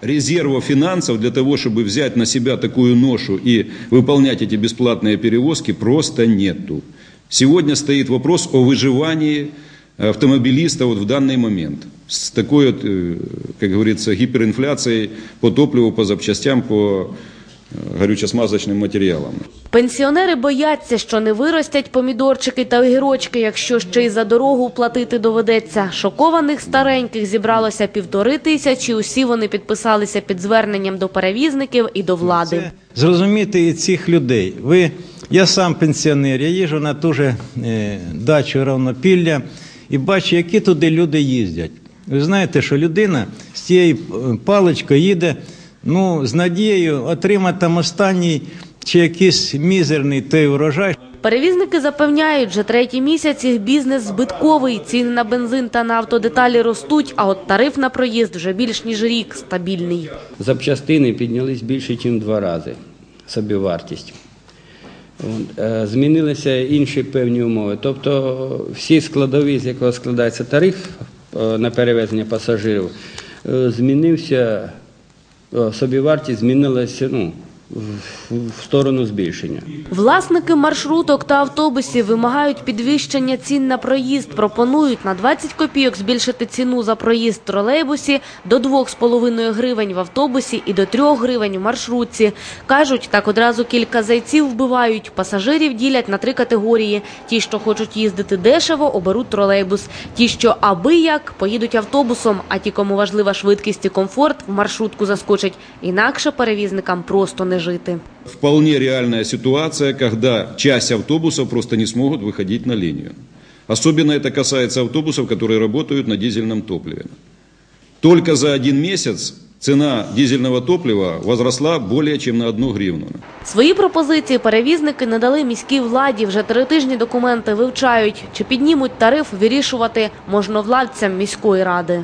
резерва финансов для того, чтобы взять на себя такую ношу и выполнять эти бесплатные перевозки, просто нету. Сегодня стоит вопрос о выживании автомобилиста вот в данный момент. С такой, вот, э, как говорится, гиперинфляцией по топливу, по запчастям, по горюче-смазочным материалам. Пенсіонери бояться, що не виростять помідорчики та огірочки, якщо ще й за дорогу платити доведеться. Шокованих стареньких зібралося півтори тисячі. Усі вони підписалися під зверненням до перевізників і до влади. Це зрозуміти і цих людей. Ви, я сам пенсіонер, я їжджу на ту же е, дачу Равнопілля і бачу, які туди люди їздять. Ви знаєте, що людина з цією е, паличкою їде ну, з надією отримати там останній чи якийсь мізерний той урожай. Перевізники запевняють, вже третій місяць їх бізнес збитковий. Ціни на бензин та на автодеталі ростуть, а от тариф на проїзд вже більш ніж рік стабільний. запчастини піднялись більше, ніж два рази собівартість. Е, Змінилися інші певні умови. Тобто всі складові, з якого складається тариф е, на перевезення пасажирів, е, змінився, собівартість змінилася ну, в- сторону збільшення. Власники маршруток та автобусів вимагають підвищення цін на проїзд. Пропонують на 20 копійок збільшити ціну за проїзд в тролейбусі до 2,5 гривень в автобусі і до 3 гривень в маршрутці. Кажуть, так одразу кілька зайців вбивають. Пасажирів ділять на три категорії. Ті, що хочуть їздити дешево, оберуть тролейбус. Ті, що аби як, поїдуть автобусом, а ті, кому важлива швидкість і комфорт, в маршрутку заскочать. Інакше перевізникам просто не жити. Вполне реальная ситуация, когда часть автобусов просто не смогут выходить на линию. Особенно это касается автобусов, которые работают на дизельном топливе. Только за один месяц цена дизельного топлива возросла более чем на одну гривну. Свої пропозиції перевізники надали міській владі. Вже три тижні документи вивчають. Чи піднімуть тариф, вирішувати можновладцям міської ради.